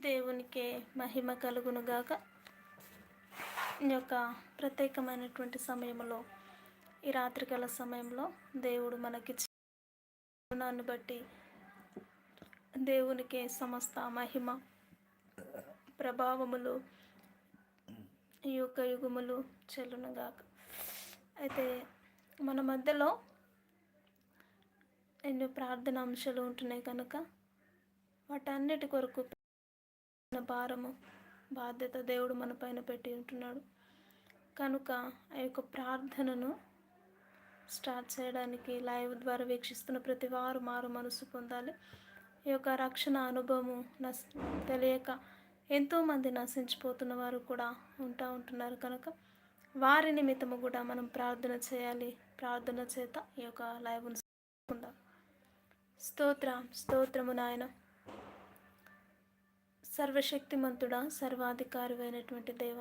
దేవునికే మహిమ కలుగునుగాక ఈ యొక్క ప్రత్యేకమైనటువంటి సమయంలో ఈ రాత్రికాల సమయంలో దేవుడు మనకి గుణాన్ని బట్టి దేవునికే సమస్త మహిమ ప్రభావములు యొక్క యుగములు చెల్లునుగాక అయితే మన మధ్యలో ఎన్నో ప్రార్థన అంశాలు ఉంటున్నాయి కనుక వాటన్నిటి కొరకు మన భారము బాధ్యత దేవుడు మన పైన పెట్టి ఉంటున్నాడు. కనుక ఆ యొక్క ప్రార్థనను స్టార్ట్ చేయడానికి లైవ్ ద్వారా వీక్షిస్తున్న ప్రతి వారు మారు మనసు పొందాలి. ఈ యొక్క రక్షణ అనుభవము నశ తెలియక ఎంతోమంది నశించిపోతున్న వారు కూడా ఉంటా ఉంటున్నారు కనుక వారి నిమిత్తము కూడా మనం ప్రార్థన చేయాలి. ప్రార్థన చేత ఈ యొక్క లైవ్ను స్తోత్రం స్తోత్రము నాయన. సర్వశక్తిమంతుడా సర్వాధికారి అయినటువంటి దేవ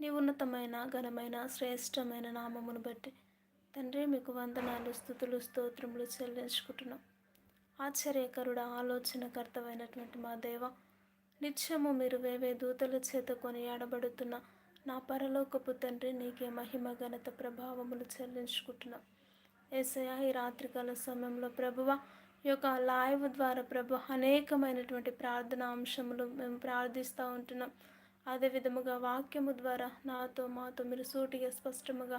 నీ ఉన్నతమైన ఘనమైన శ్రేష్టమైన నామమును బట్టి తండ్రి మీకు వందనాలు స్థుతులు స్తోత్రములు చెల్లించుకుంటున్నాం. ఆశ్చర్యకరుడ ఆలోచనకర్తమైనటువంటి మా దేవ నిత్యము మీరు వేవే దూతల చేత కొని ఆడబడుతున్న నా పరలోకపు తండ్రి నీకే మహిమ ఘనత ప్రభావములు చెల్లించుకుంటున్నాం. ఏసయ ఈ రాత్రికాల సమయంలో ప్రభువ యొక్క లైవ్ ద్వారా ప్రభు అనేకమైనటువంటి ప్రార్థన అంశములు మేము ప్రార్థిస్తూ ఉంటున్నాం. అదే విధముగా వాక్యము ద్వారా నాతో మాతో మీరు సూటిగా స్పష్టముగా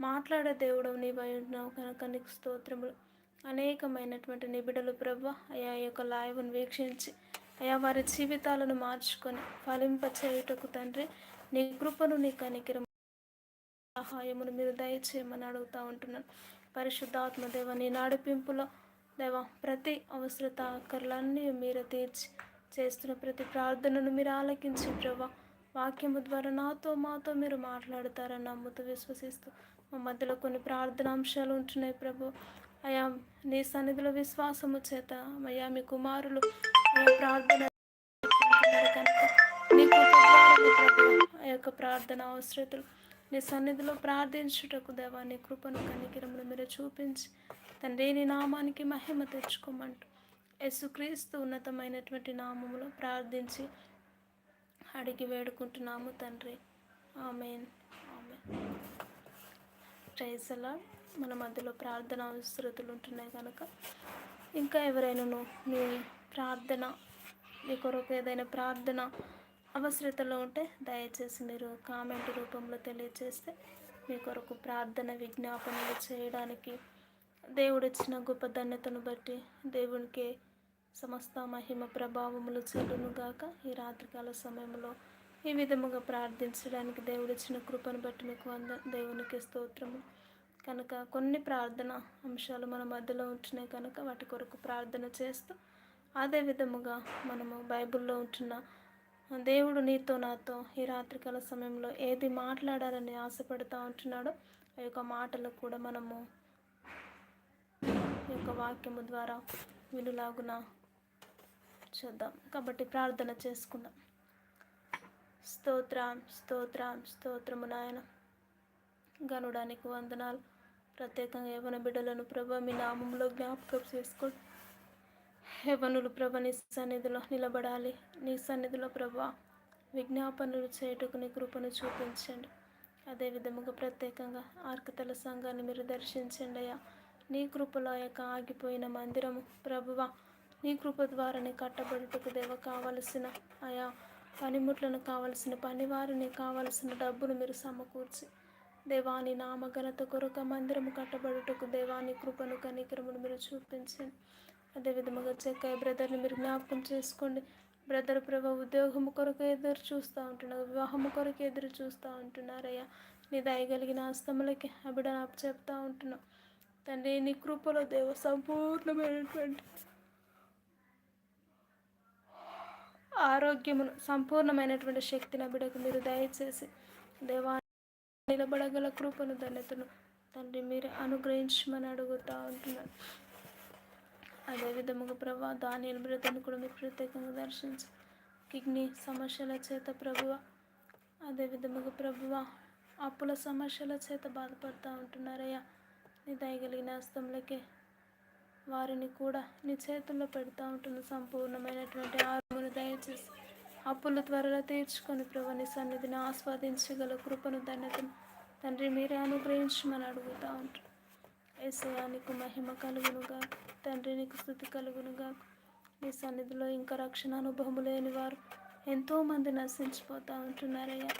మాట్లాడే దేవుడు నీవై ఉంటున్నావు కనుక నీకు స్తోత్రములు. అనేకమైనటువంటి నిబిడలు ప్రభు అయా యొక్క లైవ్ను వీక్షించి అయా వారి జీవితాలను మార్చుకొని ఫలింప చేయుటకు తండ్రి నీ కృపను నీ కనికిరం సహాయమును మీరు దయచేయమని అడుగుతూ ఉంటున్నాను పరిశుద్ధాత్మ దేవ నీ నడిపింపులో దేవా ప్రతి అవసరత ఆకర్లన్నీ మీరు తీర్చి చేస్తున్న ప్రతి ప్రార్థనను మీరు ఆలకించి ప్రభా. వాక్యము ద్వారా నాతో మాతో మీరు మాట్లాడతారని నమ్ముతూ విశ్వసిస్తూ మా మధ్యలో కొన్ని ప్రార్థన అంశాలు ఉంటున్నాయి ప్రభు. అయా నీ సన్నిధిలో విశ్వాసము చేత అయ్యా మీ కుమారులు ప్రార్థన ఆ యొక్క ప్రార్థన అవసరతలు నీ సన్నిధిలో ప్రార్థించుటకు దేవా నీ కృపను కనికిరములు మీరు చూపించి. తండ్రి నీ నామానికి మహిమ తెచ్చుకోమంటూ. యేసుక్రీస్తు ఉన్నతమైనటువంటి నామములో ప్రార్థించి అడిగి వేడుకుంటున్నాము తండ్రి. ఆమెన్. ఆమె ప్రైజలా మన మధ్యలో ప్రార్థన అవసరతలు ఉంటున్నాయి కనుక ఇంకా ఎవరైనాను మీ ప్రార్థన మీ కొరకు ఏదైనా ప్రార్థన అవసరతలో ఉంటే దయచేసి మీరు కామెంట్ రూపంలో తెలియజేస్తే మీ కొరకు ప్రార్థన విజ్ఞాపనలు చేయడానికి దేవుడిచ్చిన గొప్ప ధన్యతను బట్టి దేవునికి సమస్త మహిమ ప్రభావములు చెల్లునుగాక ఈ రాత్రికాల సమయంలో ఈ విధముగా ప్రార్థించడానికి దేవుడిచ్చిన కృపను బట్టి మీకు వంద దేవునికి స్తోత్రము. కనుక కొన్ని ప్రార్థన అంశాలు మన మధ్యలో ఉంటున్నాయి కనుక వాటి కొరకు ప్రార్థన చేస్తూ అదే విధముగా మనము బైబిల్లో ఉంటున్న దేవుడు నీతో నాతో ఈ రాత్రికాల సమయంలో ఏది మాట్లాడాలని ఆశపడుతూ ఉంటున్నాడో ఆ యొక్క మాటలు కూడా మనము యొక్క వాక్యము ద్వారా వినులాగున చూద్దాం. కాబట్టి ప్రార్థన చేసుకుందాం. స్తోత్రం స్తోత్రం స్తోత్రము నాయన. గనుడానికి వందనాలు. ప్రత్యేకంగా యవన బిడ్డలను ప్రభ మీ నామంలో జ్ఞాపకం చేసుకోండి యవనులు ప్రభ నీ సన్నిధిలో నిలబడాలి. నీ సన్నిధిలో ప్రభ విజ్ఞాపనలు చేయుటకు నీ కృపను చూపించండి. అదే విధముగా ప్రత్యేకంగా ఆర్కతల సంఘాన్ని మీరు దర్శించండి అయ్యా. నీ కృపలో యొక్క ఆగిపోయిన మందిరము. ప్రభువ నీ కృప ద్వారానే కట్టబడుటకు దేవ కావలసిన ఆయా పనిముట్లను కావలసిన పనివారిని కావలసిన డబ్బును మీరు సమకూర్చి దేవాని నామఘనత కొరక మందిరము కట్టబడుటకు దేవాని కృపను కనికరమును మీరు చూపించండి అదేవిధముగా చెక్కయ్య బ్రదర్ని మీరు జ్ఞాపకం చేసుకోండి. బ్రదర్ ప్రభ ఉద్యోగము కొరకు ఎదురు చూస్తూ ఉంటున్నారు వివాహము కొరకు ఎదురు చూస్తూ ఉంటున్నారయ్యా. నీ దయగలిగిన అస్తములకి అభిడనాపు చెప్తూ ఉంటున్నావు తండ్రి నీ కృపలో దేవ సంపూర్ణమైనటువంటి ఆరోగ్యమును సంపూర్ణమైనటువంటి శక్తిని బిడకు మీరు దయచేసి దేవా నిలబడగల కృపను ధన్యతను తండ్రి మీరు అనుగ్రహించమని అడుగుతూ ఉంటున్నారు అదేవిధముగా ప్రభా దాని బ్రతను కూడా మీరు ప్రత్యేకంగా దర్శించి. కిడ్నీ సమస్యల చేత ప్రభువ అదేవిధముగా ప్రభువ అప్పుల సమస్యల చేత బాధపడుతూ ఉంటున్నారయ్యా. నీ దయగలిగిన హస్తంలోకి వారిని కూడా నీ చేతుల్లో పెడతా ఉంటుంది సంపూర్ణమైనటువంటి ఆరుమును దయచేసి అప్పులు త్వరలో తీర్చుకొని ప్రభు నీ సన్నిధిని ఆస్వాదించగల కృపను ధన్యతను తండ్రి మీరే అనుగ్రహించమని అడుగుతూ ఉంటారు. ఏసయా నీకు మహిమ కలుగునుగా తండ్రి నీకు స్థుతి కలుగునుగా నీ సన్నిధిలో ఇంకా రక్షణ అనుభవం లేని వారు ఎంతోమంది నశించిపోతూ ఉంటున్నారయ్యా.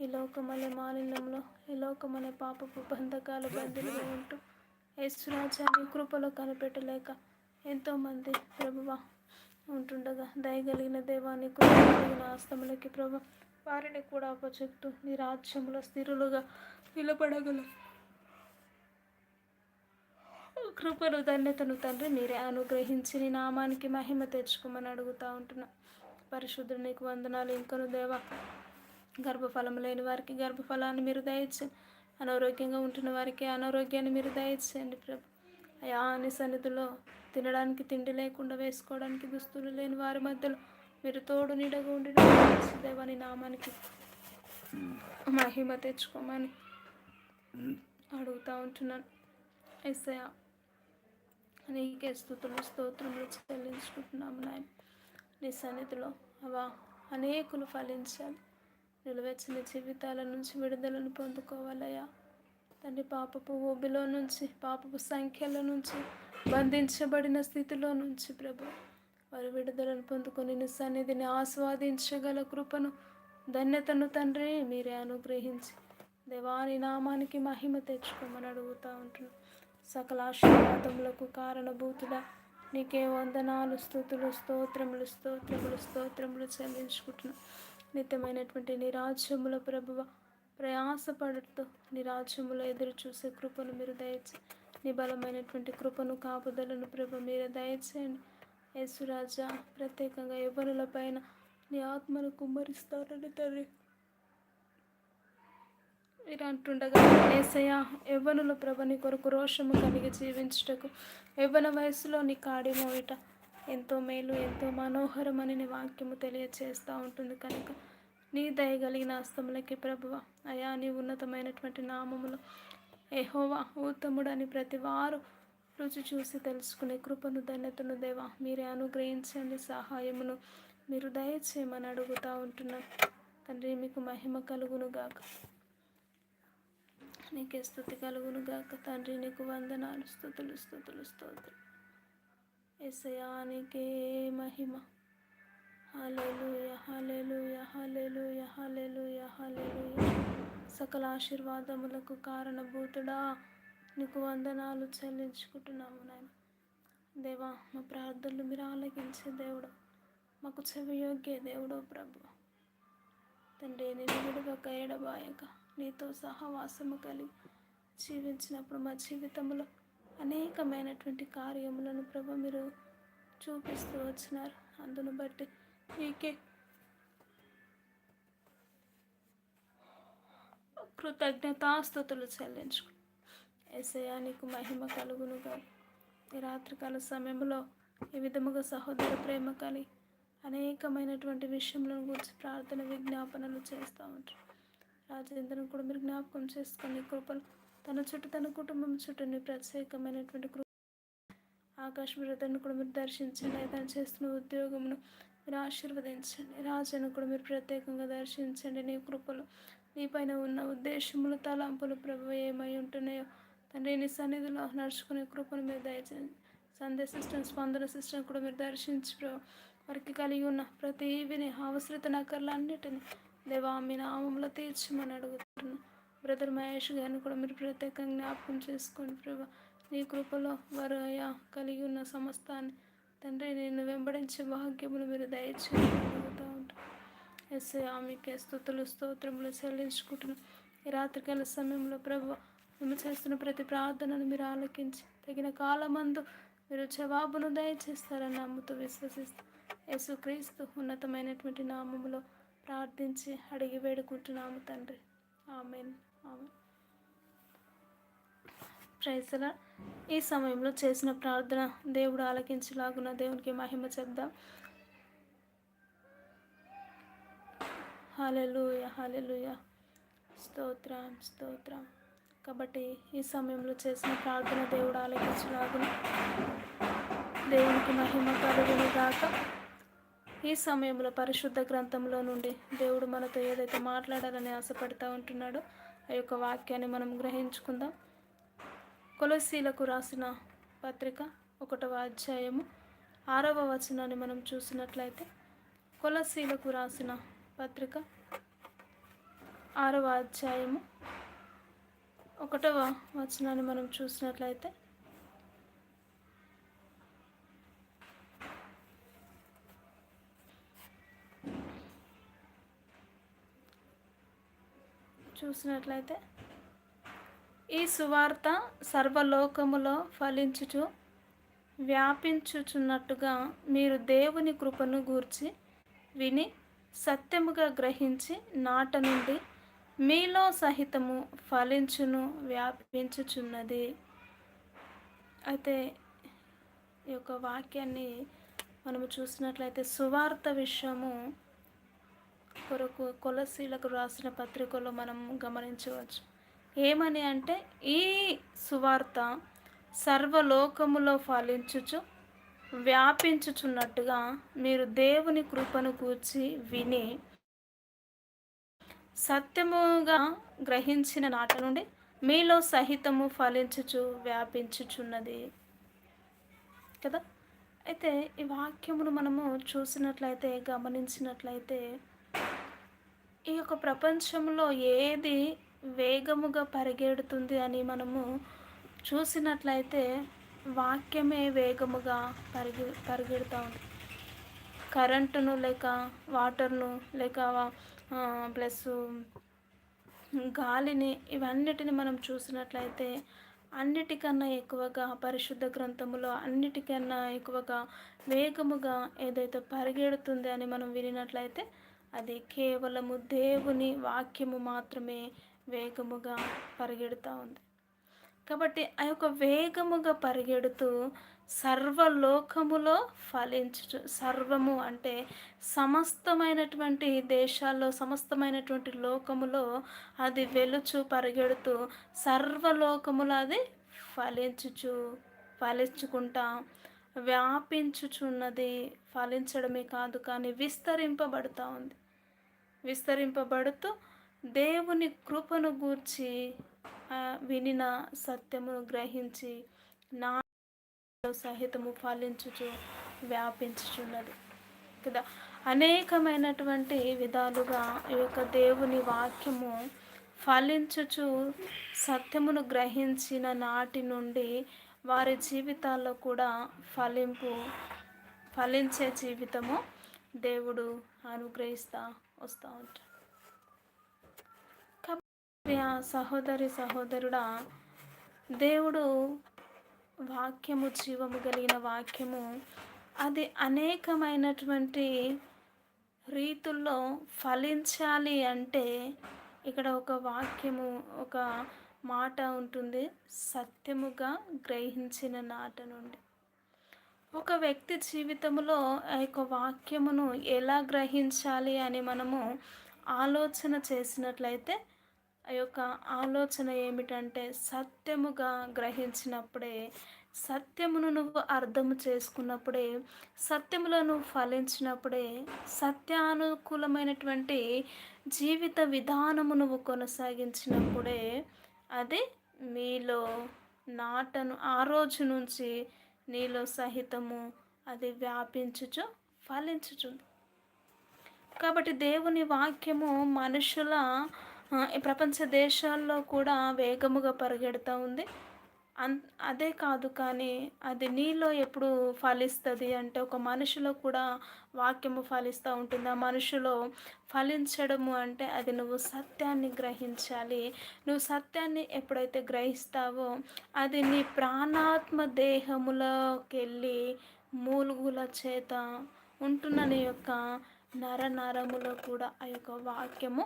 ఈ లోకమనే మాలిన్యంలో ఈ లోకమనే పాపపు బంధకాలు బంధులుగా ఉంటూ యేసురాజాన్ని కృపలో కనిపెట్టలేక ఎంతోమంది ప్రభువ ఉంటుండగా దయగలిగిన దేవాన్ని కృపగలిగిన ఆస్తములకి ప్రభు వారిని కూడా అప్పచెప్తూ నీ రాజ్యంలో స్థిరులుగా నిలబడగల. కృపను ధన్యతను తండ్రి మీరే అనుగ్రహించి నీ నామానికి మహిమ తెచ్చుకోమని అడుగుతూ ఉంటున్నా. పరిశుద్ధుడు నీకు వందనాలు ఇంకను దేవా. గర్భఫలం లేని వారికి గర్భఫలాన్ని మీరు దయచేయండి. అనారోగ్యంగా ఉంటున్న వారికి అనారోగ్యాన్ని మీరు దయచేయండి ప్రభు. అయా అని సన్నిధిలో తినడానికి తిండి లేకుండా వేసుకోవడానికి దుస్తులు లేని వారి మధ్యలో మీరు తోడు నీడగా ఉండి దేవాని నామానికి మహిమ తెచ్చుకోమని అడుగుతూ ఉంటున్నాను. ఎస్ఐ నీకే స్థుతులు స్తోత్రములు చెల్లించుకుంటున్నాము నాయన. నీ సన్నిధిలో అవా అనేకులు ఫలించాలి. నిలవెచ్చని జీవితాల నుంచి విడుదలను పొందుకోవాలయ్యా. తండ్రి పాపపు ఊబిలో నుంచి పాపపు సంఖ్యల నుంచి బంధించబడిన స్థితిలో నుంచి ప్రభు వారు విడుదలను పొందుకొని నీ సన్నిధిని ఆస్వాదించగల కృపను ధన్యతను తండ్రి మీరే అనుగ్రహించి దేవాని నామానికి మహిమ తెచ్చుకోమని అడుగుతూ ఉంటున్నాను సకల ఆశీర్వాదములకు కారణభూతుడా నీకే వందనాలు స్థుతులు స్తోత్రములు స్తోత్రములు స్తోత్రములు చెల్లించుకుంటున్నాను నిత్యమైనటువంటి నిరాజ్యముల ప్రభువ ప్రయాసపడుతూ నిరాజ్యముల ఎదురు చూసే కృపను మీరు దయచే నీ బలమైనటువంటి కృపను కాపుదలను ప్రభు మీరు దయచేయండి. యేసురాజా ప్రత్యేకంగా ఎవరుల పైన నీ ఆత్మను కుమ్మరిస్తారని తండ్రి. మీరు అంటుండగా ఏసయ యవ్వనుల ప్రభని కొరకు రోషము కలిగి జీవించుటకు యవ్వన వయసులో నీ కాడి మోయట ఎంతో మేలు ఎంతో మనోహరమని వాక్యము తెలియచేస్తూ ఉంటుంది కనుక. నీ దయగలిగిన అస్తములకి ప్రభువ. అయా నీ ఉన్నతమైనటువంటి నామములు ఎహోవా ఉత్తముడని ప్రతి వారు రుచి చూసి తెలుసుకునే కృపను ధన్యతను దేవా మీరే అనుగ్రహించండి సహాయమును మీరు దయచేయమని అడుగుతూ ఉంటున్నాను తండ్రి మీకు మహిమ కలుగును గాక. నీకే స్థుతి కలుగును గాక. తండ్రి నీకు వందనాలు. స్థుతులు స్థుతులు స్తోత్రులు ఎసయానికే మహిమ హలెలు హల్లెలూయ హల్లెలూయ హల్లెలూయ హల్లెలూయ సకల ఆశీర్వాదములకు కారణభూతుడా నీకు వందనాలు చెల్లించుకుంటున్నాము నాయన. దేవా మా ప్రార్థనలు మీరు ఆలకించే దేవుడు మాకు చెవియోగ్య దేవుడు ప్రభు. తండ్రి నేను విడవక ఎడబాయక నీతో సహవాసము కలిగి జీవించినప్పుడు మా జీవితంలో అనేకమైనటువంటి కార్యములను ప్రభు మీరు చూపిస్తూ వచ్చినారు. అందును బట్టి మీకే కృతజ్ఞతాస్థుతులు చెల్లించుకు ఎసయానికి మహిమ కలుగునుగా ఈ రాత్రికాల సమయంలో ఈ విధముగా సహోదర ప్రేమ కలి అనేకమైనటువంటి విషయములను గురించి ప్రార్థన విజ్ఞాపనలు చేస్తూ ఉంటారు రాజేంద్రను కూడా మీరు జ్ఞాపకం చేసుకొని కృపలు తన చుట్టూ తన కుటుంబం చుట్టూ నీ ప్రత్యేకమైనటువంటి కృప ఆకాశ బ్రదర్ను కూడా మీరు దర్శించండి. తను చేస్తున్న ఉద్యోగమును మీరు ఆశీర్వదించండి. రాజును కూడా మీరు ప్రత్యేకంగా దర్శించండి. నీ కృపలు నీ పైన ఉన్న ఉద్దేశములు తలంపులు ప్రభు ఏమై ఉంటున్నాయో తండ్రి నీ సన్నిధిలో నడుచుకునే కృపను మీరు దయచేయండి. సందేశ సిస్టమ్ స్పందన సిస్టమ్ కూడా మీరు దర్శించి ప్రభు వారికి కలిగి ఉన్న ప్రతి విని అవసరత నకర్లన్నిటిని దేవా మీ నామంలో తీర్చమని అడుగుతున్నాను. బ్రదర్ మహేష్ గారిని కూడా మీరు ప్రత్యేకంగా జ్ఞాపకం చేసుకోండి ప్రభా. నీ కృపలో వారు అయా కలిగి ఉన్న సమస్తాన్ని. తండ్రి నేను వెంబడించే భాగ్యములు మీరు దయచేసి ఉంటాను ఎస్ ఆమెకే స్థుతులు స్తోత్రములు చెల్లించుకుంటున్నాం. ఈ రాత్రికాల సమయంలో ప్రభు మేము చేస్తున్న ప్రతి ప్రార్థనను మీరు ఆలకించి తగిన కాలమందు మీరు జవాబును దయచేస్తారని నమ్ముతూ విశ్వసిస్తూ యేసుక్రీస్తు ఉన్నతమైనటువంటి నామములో ప్రార్థించి అడిగి వేడుకుంటున్నాము తండ్రి. ఆమెన్. ఆమెన్ ప్రైజల ఈ సమయంలో చేసిన ప్రార్థన దేవుడు ఆలకించలాగున దేవునికి మహిమ చెప్దాం. హాలెలుయ హాలెలుయ స్తోత్రం స్తోత్రం. కాబట్టి ఈ సమయంలో చేసిన ప్రార్థన దేవుడు ఆలకించలాగున దేవునికి మహిమ కలుగును గాక. ఈ సమయంలో పరిశుద్ధ గ్రంథంలో నుండి దేవుడు మనతో ఏదైతే మాట్లాడాలని ఆశపడుతూ ఉంటున్నాడో ఆ యొక్క వాక్యాన్ని మనం గ్రహించుకుందాం. కొలసీలకు రాసిన పత్రిక ఒకటవ అధ్యాయము ఆరవ వచనాన్ని మనం చూసినట్లయితే కొలసీలకు రాసిన పత్రిక ఆరవ అధ్యాయము ఒకటవ వచనాన్ని మనం చూసినట్లయితే చూసినట్లయితే ఈ సువార్త సర్వలోకములో ఫలించుచు వ్యాపించుచున్నట్టుగా మీరు దేవుని కృపను గూర్చి విని సత్యముగా గ్రహించి నాట నుండి మీలో సహితము ఫలించును వ్యాపించుచున్నది. అయితే ఈ యొక్క వాక్యాన్ని మనము చూసినట్లయితే సువార్త విషయము కొరకు కొలసీలకు రాసిన పత్రికలో మనం గమనించవచ్చు. ఏమని అంటే ఈ సువార్త సర్వలోకములో ఫలించుచు వ్యాపించుచున్నట్టుగా మీరు దేవుని కృపను కూర్చి విని సత్యముగా గ్రహించిన నాట నుండి మీలో సహితము ఫలించుచు వ్యాపించుచున్నది. కదా? అయితే ఈ వాక్యమును మనము చూసినట్లయితే గమనించినట్లయితే ఈ యొక్క ప్రపంచంలో ఏది వేగముగా పరిగెడుతుంది అని మనము చూసినట్లయితే వాక్యమే వేగముగా పరిగె పరిగెడుతూ ఉంది. కరెంటును లేక వాటర్ను లేక ప్లస్ గాలిని ఇవన్నిటిని మనం చూసినట్లయితే అన్నిటికన్నా ఎక్కువగా పరిశుద్ధ గ్రంథములో అన్నిటికన్నా ఎక్కువగా వేగముగా ఏదైతే పరిగెడుతుంది అని మనం వినినట్లయితే అది కేవలము దేవుని వాక్యము మాత్రమే వేగముగా పరిగెడుతూ ఉంది. కాబట్టి ఆ యొక్క వేగముగా పరిగెడుతూ సర్వలోకములో ఫలించు సర్వము అంటే సమస్తమైనటువంటి దేశాల్లో సమస్తమైనటువంటి లోకములో అది వెలుచు పరిగెడుతూ సర్వలోకములో అది ఫలించుచు ఫలించుకుంటా వ్యాపించుచున్నది ఫలించడమే కాదు కానీ విస్తరింపబడుతూ ఉంది. విస్తరింపబడుతూ దేవుని కృపను గూర్చి వినిన సత్యమును గ్రహించి నా సహితము ఫలించుచు వ్యాపించుచున్నది. కదా? అనేకమైనటువంటి విధాలుగా ఈ యొక్క దేవుని వాక్యము ఫలించుచు సత్యమును గ్రహించిన నాటి నుండి వారి జీవితాల్లో కూడా ఫలింపు ఫలించే జీవితము దేవుడు అనుగ్రహిస్తా వస్తూ ఉంటాడు ప్రియ సహోదరి సహోదరుడా దేవుడు వాక్యము జీవము కలిగిన వాక్యము అది అనేకమైనటువంటి రీతుల్లో ఫలించాలి అంటే ఇక్కడ ఒక వాక్యము ఒక మాట ఉంటుంది సత్యముగా గ్రహించిన నాట నుండి. ఒక వ్యక్తి జీవితంలో ఆ యొక్క వాక్యమును ఎలా గ్రహించాలి అని మనము ఆలోచన చేసినట్లయితే ఆ యొక్క ఆలోచన ఏమిటంటే సత్యముగా గ్రహించినప్పుడే సత్యమును నువ్వు అర్థం చేసుకున్నప్పుడే సత్యములో నువ్వు ఫలించినప్పుడే సత్యానుకూలమైనటువంటి జీవిత విధానము నువ్వు కొనసాగించినప్పుడే అది మీలో నాటను ఆ రోజు నుంచి నీలో సహితము అది వ్యాపించుచు ఫలించుచుంది కాబట్టి దేవుని వాక్యము మనుషుల ఈ ప్రపంచ దేశాల్లో కూడా వేగముగా పరిగెడుతూ ఉంది. అన్ అదే కాదు కానీ అది నీలో ఎప్పుడు ఫలిస్తుంది అంటే ఒక మనిషిలో కూడా వాక్యము ఫలిస్తూ ఉంటుంది. ఆ మనుషులో ఫలించడము అంటే అది నువ్వు సత్యాన్ని గ్రహించాలి. నువ్వు సత్యాన్ని ఎప్పుడైతే గ్రహిస్తావో అది నీ ప్రాణాత్మ దేహములోకి వెళ్ళి మూలుగుల చేత ఉంటున్న నీ యొక్క నర నరములో కూడా ఆ యొక్క వాక్యము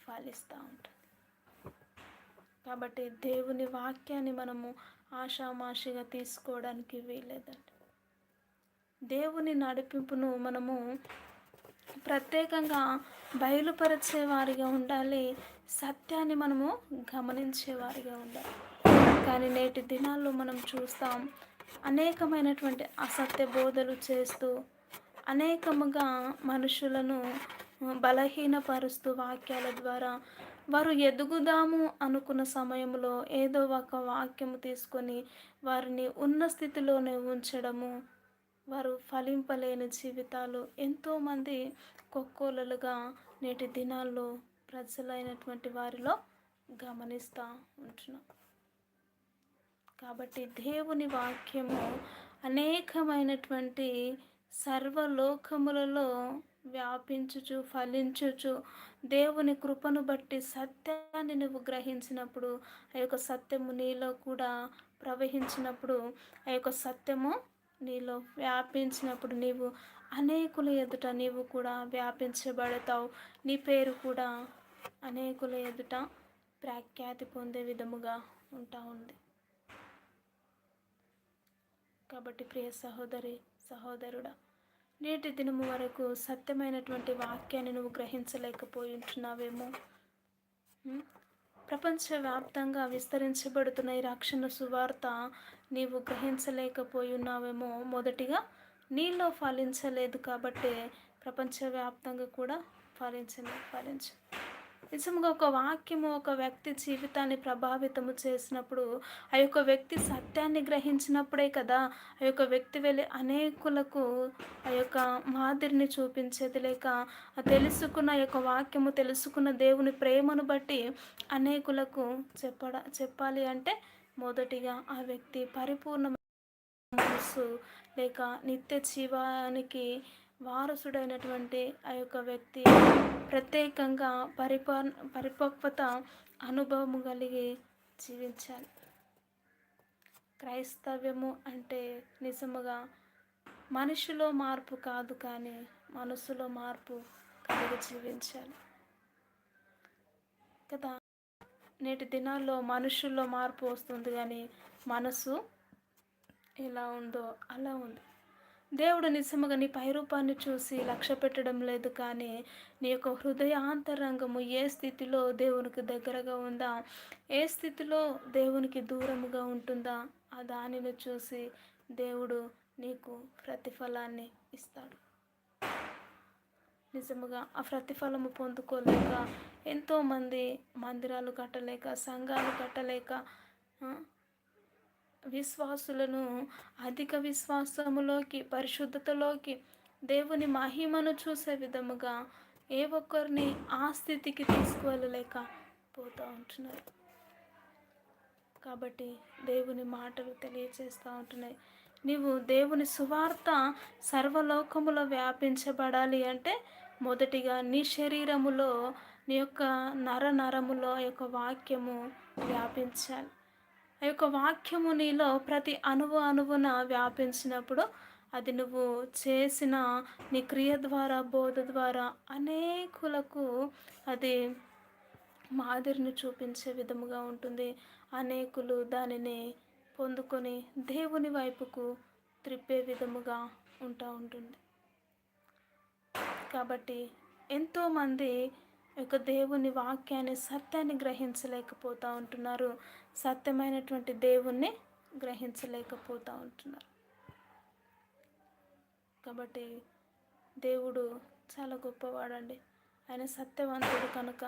ఫలిస్తూ ఉంటుంది. కాబట్టి దేవుని వాక్యాన్ని మనము ఆషామాషిగా తీసుకోవడానికి వీలేదండి దేవుని నడిపింపును మనము ప్రత్యేకంగా బయలుపరిచే వారిగా ఉండాలి సత్యాన్ని మనము గమనించేవారిగా ఉండాలి. కానీ నేటి దినాల్లో మనం చూస్తాం అనేకమైనటువంటి అసత్య బోధలు చేస్తూ అనేకముగా మనుషులను బలహీనపరుస్తూ వాక్యాల ద్వారా వారు ఎదుగుదాము అనుకున్న సమయంలో ఏదో ఒక వాక్యము తీసుకొని వారిని ఉన్న స్థితిలోనే ఉంచడము. వారు ఫలింపలేని జీవితాలు. ఎంతోమంది కొక్కోలలుగా నేటి దినాల్లో ప్రజలైనటువంటి వారిలో గమనిస్తూ ఉంటున్నాం. కాబట్టి దేవుని వాక్యము అనేకమైనటువంటి సర్వలోకములలో వ్యాపించుచు ఫలించుచు దేవుని కృపను బట్టి సత్యాన్ని నువ్వు గ్రహించినప్పుడు ఆ యొక్క సత్యము నీలో కూడా ప్రవహించినప్పుడు ఆ యొక్క సత్యము నీలో వ్యాపించినప్పుడు నీవు అనేకుల ఎదుట నీవు కూడా వ్యాపించబడతావు. నీ పేరు కూడా అనేకుల ఎదుట ప్రఖ్యాతి పొందే విధముగా ఉంటా ఉంది. కాబట్టి ప్రియ సహోదరి సహోదరుడా నేటి దినము వరకు సత్యమైనటువంటి వాక్యాన్ని నువ్వు గ్రహించలేకపోయి ఉంటున్నావేమో ప్రపంచవ్యాప్తంగా విస్తరించబడుతున్న ఈ రక్షణ సువార్త నీవు గ్రహించలేకపోయి ఉన్నావేమో మొదటిగా నీలో ఫలించలేదు కాబట్టి ప్రపంచవ్యాప్తంగా కూడా ఫలించలేదు ఫలించు నిజంగా ఒక వాక్యము ఒక వ్యక్తి జీవితాన్ని ప్రభావితము చేసినప్పుడు ఆ యొక్క వ్యక్తి సత్యాన్ని గ్రహించినప్పుడే కదా ఆ యొక్క వ్యక్తి వెళ్ళి అనేకులకు ఆ యొక్క మాదిరిని చూపించేది. లేక తెలుసుకున్న యొక్క వాక్యము తెలుసుకున్న దేవుని ప్రేమను బట్టి అనేకులకు చెప్పడ చెప్పాలి అంటే మొదటిగా ఆ వ్యక్తి పరిపూర్ణ మనసు లేక నిత్య జీవానికి వారసుడైనటువంటి ఆ యొక్క వ్యక్తి ప్రత్యేకంగా పరిప పరిపక్వత అనుభవము కలిగి జీవించాలి. క్రైస్తవ్యము అంటే నిజముగా మనిషిలో మార్పు కాదు కానీ మనసులో మార్పు కలిగి జీవించాలి. కదా? నేటి దినాల్లో మనుషుల్లో మార్పు వస్తుంది కానీ మనసు ఎలా ఉందో అలా ఉంది. దేవుడు నిజముగా నీ పైరూపాన్ని చూసి లక్ష్య పెట్టడం లేదు కానీ నీ యొక్క హృదయాంతరంగము ఏ స్థితిలో దేవునికి దగ్గరగా ఉందా? ఏ స్థితిలో దేవునికి దూరముగా ఉంటుందా? ఆ దానిని చూసి దేవుడు నీకు ప్రతిఫలాన్ని ఇస్తాడు. నిజముగా ఆ ప్రతిఫలము పొందుకోలేక ఎంతోమంది మందిరాలు కట్టలేక సంఘాలు కట్టలేక విశ్వాసులను అధిక విశ్వాసములోకి పరిశుద్ధతలోకి దేవుని మహిమను చూసే విధముగా ఏ ఒక్కరిని ఆ స్థితికి తీసుకువెళ్ళలేక పోతూ ఉంటున్నారు. కాబట్టి దేవుని మాటలు తెలియచేస్తూ ఉంటున్నాయి. నీవు దేవుని సువార్త సర్వలోకములో వ్యాపించబడాలి అంటే మొదటిగా నీ శరీరములో నీ యొక్క నర నరములో యొక్క వాక్యము వ్యాపించాలి. ఆ యొక్క వాక్యము నీలో ప్రతి అణువు అణువున వ్యాపించినప్పుడు అది నువ్వు చేసిన నీ క్రియ ద్వారా బోధ ద్వారా అనేకులకు అది మాదిరిని చూపించే విధముగా ఉంటుంది. అనేకులు దానిని పొందుకొని దేవుని వైపుకు త్రిప్పే విధముగా ఉంటా ఉంటుంది. కాబట్టి ఎంతోమంది యొక్క దేవుని వాక్యాన్ని సత్యాన్ని గ్రహించలేకపోతూ ఉంటున్నారు. సత్యమైనటువంటి దేవుణ్ణి గ్రహించలేకపోతూ ఉంటున్నారు. కాబట్టి దేవుడు చాలా గొప్పవాడండి. ఆయన సత్యవంతుడు కనుక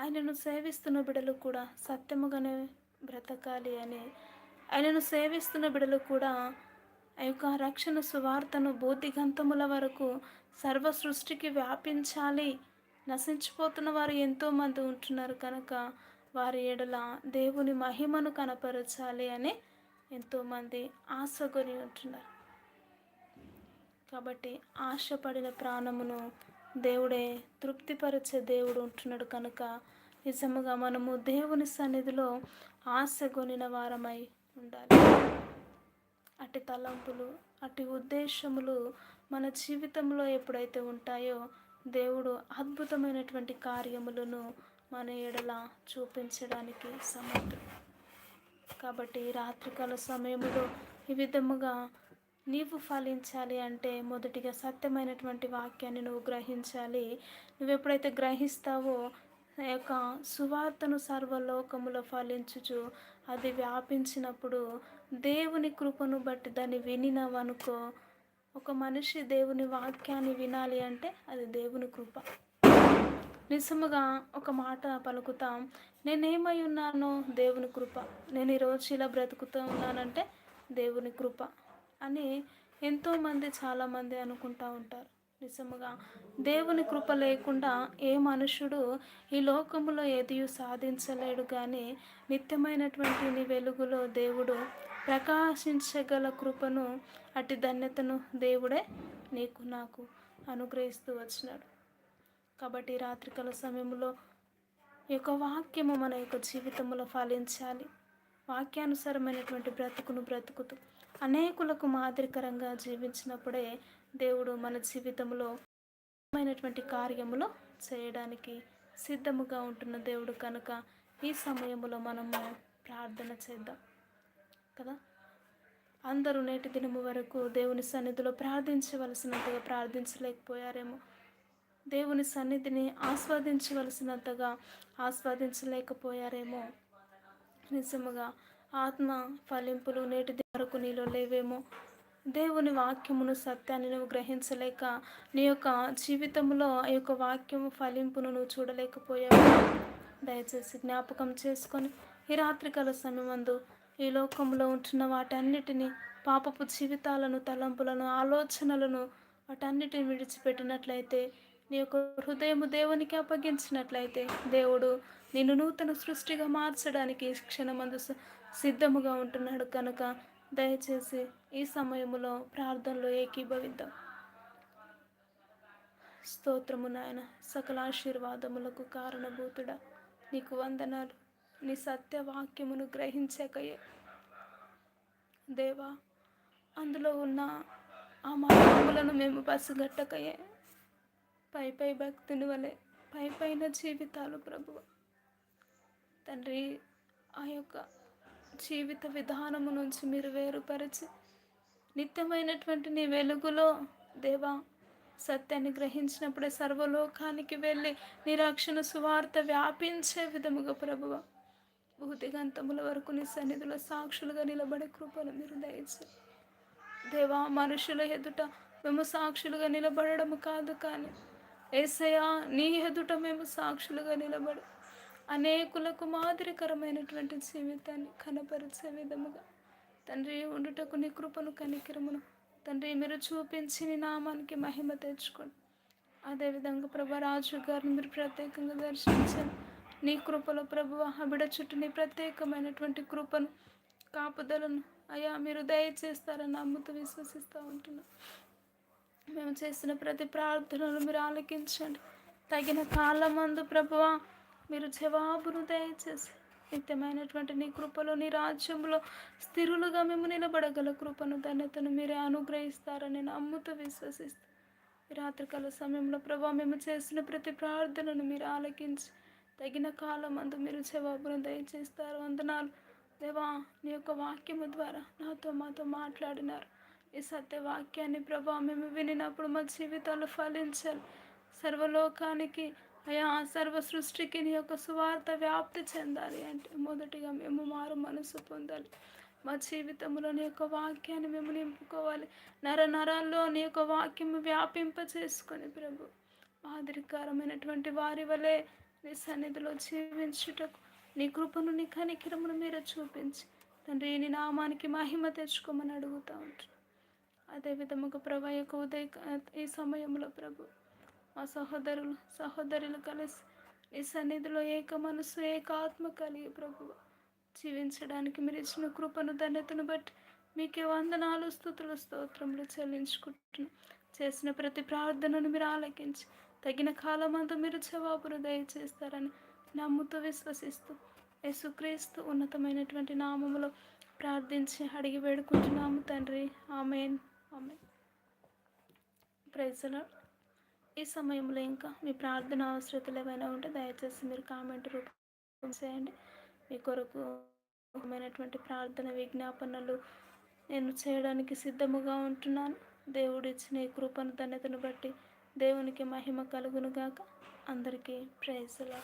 ఆయనను సేవిస్తున్న బిడలు కూడా సత్యముగానే బ్రతకాలి అని ఆయనను సేవిస్తున్న బిడలు కూడా ఆ యొక్క రక్షణ సువార్తను బోధిగంతముల వరకు సర్వ సృష్టికి వ్యాపించాలి. నశించిపోతున్న వారు ఎంతోమంది ఉంటున్నారు కనుక వారి ఎడల దేవుని మహిమను కనపరచాలి అని ఎంతోమంది ఆశగొని ఉంటున్నారు. కాబట్టి ఆశపడిన ప్రాణమును దేవుడే తృప్తిపరిచే దేవుడు ఉంటున్నాడు కనుక నిజముగా మనము దేవుని సన్నిధిలో ఆశగొనిన వారమై ఉండాలి. అటు తలంపులు అటు ఉద్దేశములు మన జీవితంలో ఎప్పుడైతే ఉంటాయో దేవుడు అద్భుతమైనటువంటి కార్యములను మన ఎడల చూపించడానికి సమర్థుడు. కాబట్టి రాత్రికాల సమయంలో ఈ విధముగా నీవు ఫలించాలి అంటే మొదటిగా సత్యమైనటువంటి వాక్యాన్ని నువ్వు గ్రహించాలి. నువ్వు ఎప్పుడైతే గ్రహిస్తావో ఆ యొక్క సువార్తను సర్వలోకములో ఫలించుచు అది వ్యాపించినప్పుడు దేవుని కృపను బట్టి దాన్ని వినినవనుకో ఒక మనిషి దేవుని వాక్యాన్ని వినాలి అంటే అది దేవుని కృప. నిజముగా ఒక మాట పలుకుతాం. నేనేమై ఉన్నానో దేవుని కృప. నేను ఈరోజు ఇలా బ్రతుకుతూ ఉన్నానంటే దేవుని కృప అని ఎంతోమంది చాలామంది అనుకుంటూ ఉంటారు. నిజముగా దేవుని కృప లేకుండా ఏ మనుషుడు ఈ లోకములో ఏది సాధించలేడు కానీ నిత్యమైనటువంటి నీ వెలుగులో దేవుడు ప్రకాశించగల కృపను అటు ధన్యతను దేవుడే నీకు నాకు అనుగ్రహిస్తూ వచ్చినాడు. కాబట్టి రాత్రికాల సమయంలో ఈ యొక్క వాక్యము మన యొక్క జీవితంలో ఫలించాలి. వాక్యానుసారమైనటువంటి బ్రతుకును బ్రతుకుతూ అనేకులకు మాదిరికరంగా జీవించినప్పుడే దేవుడు మన జీవితంలో మైనటువంటి కార్యములో చేయడానికి సిద్ధముగా ఉంటున్న దేవుడు కనుక ఈ సమయంలో మనము ప్రార్థన చేద్దాం కదా. అందరూ నేటి దినము వరకు దేవుని సన్నిధిలో ప్రార్థించవలసినంతగా ప్రార్థించలేకపోయారేమో. దేవుని సన్నిధిని ఆస్వాదించవలసినంతగా ఆస్వాదించలేకపోయారేమో. నిజముగా ఆత్మ ఫలింపులు నేటి వరకు నీలో లేవేమో. దేవుని వాక్యమును సత్యాన్ని నువ్వు గ్రహించలేక నీ యొక్క జీవితంలో ఆ యొక్క వాక్యము ఫలింపును నువ్వు చూడలేకపోయావు. దయచేసి జ్ఞాపకం చేసుకొని ఈ రాత్రికాల సమయమందు ఈ లోకంలో ఉంటున్న వాటన్నిటిని పాపపు జీవితాలను తలంపులను ఆలోచనలను వాటన్నిటిని విడిచిపెట్టినట్లయితే నీ యొక్క హృదయము దేవునికి అప్పగించినట్లయితే దేవుడు నిన్ను నూతన సృష్టిగా మార్చడానికి క్షణమందు సిద్ధముగా ఉంటున్నాడు కనుక దయచేసి ఈ సమయంలో ప్రార్థనలో ఏకీభవిద్దాం. స్తోత్రము నాయన సకల ఆశీర్వాదములకు కారణభూతుడా. నీకు వందనాలు. నీ సత్యవాక్యమును గ్రహించకయే. దేవా అందులో ఉన్న ఆ మార్గములను మేము పసిగట్టకయే. పై పై భక్తుని వలె పై పైన జీవితాలు ప్రభు. తండ్రి ఆ యొక్క జీవిత విధానము నుంచి మీరు వేరుపరిచి నిత్యమైనటువంటి నీ వెలుగులో దేవా సత్యాన్ని గ్రహించినప్పుడే సర్వలోకానికి వెళ్ళి నిరాక్షణ సువార్త వ్యాపించే విధముగా ప్రభువ భూతిగంతముల వరకు నీ సన్నిధిలో సాక్షులుగా నిలబడే కృపను మీరు దయచు. దేవా మనుషుల ఎదుట మేము సాక్షులుగా నిలబడము కాదు కానీ ఏసయా నీ ఎదుట మేము సాక్షులుగా నిలబడి అనేకులకు మాదిరికరమైనటువంటి జీవితాన్ని కనపరిచే విధముగా తండ్రి ఉండుటకు నీ కృపను కనికిరమును. తండ్రి మీరు చూపించి నీ నామానికి మహిమ తెచ్చుకోండి. అదేవిధంగా ప్రభా రాజు గారిని మీరు ప్రత్యేకంగా దర్శించండి. నీ కృపలో ప్రభు బిడ చుట్టూ నీ ప్రత్యేకమైనటువంటి కృపను కాపుదలను. అయ్యా మీరు దయచేస్తారని నమ్ముతూ విశ్వసిస్తూ ఉంటున్నాను మేము చేసిన ప్రతి ప్రార్థనలు మీరు ఆలకించండి. తగిన కాలమందు ప్రభువ మీరు జవాబును దయచేసి నిత్యమైనటువంటి నీ కృపలో నీ రాజ్యంలో స్థిరులుగా మేము నిలబడగల కృపను ధన్యతను మీరే అనుగ్రహిస్తారని నమ్ముతూ విశ్వసిస్తాను రాత్రికాల సమయంలో ప్రభా మేము చేసిన ప్రతి ప్రార్థనను మీరు ఆలకించి తగిన కాలం అందు మీరు జవాబును దయచేస్తారు. వందనాలు. దేవా నీ యొక్క వాక్యము ద్వారా నాతో మాతో మాట్లాడినారు. ఈ సత్యవాక్యాన్ని ప్రభా మేము వినినప్పుడు మా జీవితాలు ఫలించాలి సర్వలోకానికి అయా సర్వ సృష్టికి నీ యొక్క సువార్త వ్యాప్తి చెందాలి అంటే మొదటిగా మేము మారు మనసు పొందాలి. మా జీవితంలో నీ యొక్క వాక్యాన్ని మేము నింపుకోవాలి. నర నరాల్లో నీ యొక్క వాక్యం వ్యాపింప చేసుకొని ప్రభు మాదిరికారమైనటువంటి వారి వలె నీ సన్నిధిలో జీవించుటకు నీ కృపను నీ కనికిరమును మీరు చూపించి. తండ్రి నీ నామానికి మహిమ తెచ్చుకోమని అడుగుతూ ఉంటాను అదేవిధముగా ప్రభా యొక్క ఉదయ ఈ సమయంలో ప్రభు మా సహోదరులు సహోదరులు కలిసి ఈ సన్నిధిలో ఏక మనసు ఏక ఆత్మ కలిగి ప్రభు జీవించడానికి మీరు ఇచ్చిన కృపను ధన్యతను బట్టి మీకే వందనాలు స్థుతుల స్తోత్రములు చెల్లించుకుంటున్నాం. చేసిన ప్రతి ప్రార్థనను మీరు ఆలకించి తగిన కాలమంతా మీరు జవాబును దయచేస్తారని నమ్ముతూ విశ్వసిస్తూ యేసుక్రీస్తు ఉన్నతమైనటువంటి నామములో ప్రార్థించి అడిగి వేడుకుంటున్నాము తండ్రి. ఆమెన్. ఆమె. ప్రైజ్లో ఈ సమయంలో ఇంకా మీ ప్రార్థన అవసరతలు ఏమైనా ఉంటే దయచేసి మీరు కామెంట్ రూపం చేయండి. మీ కొరకు ప్రార్థన విజ్ఞాపనలు నేను చేయడానికి సిద్ధముగా ఉంటున్నాను. దేవుడు ఇచ్చిన ఈ కృపను ధన్యతను బట్టి దేవునికి మహిమ కలుగునుగాక అందరికీ ప్రైజ్లా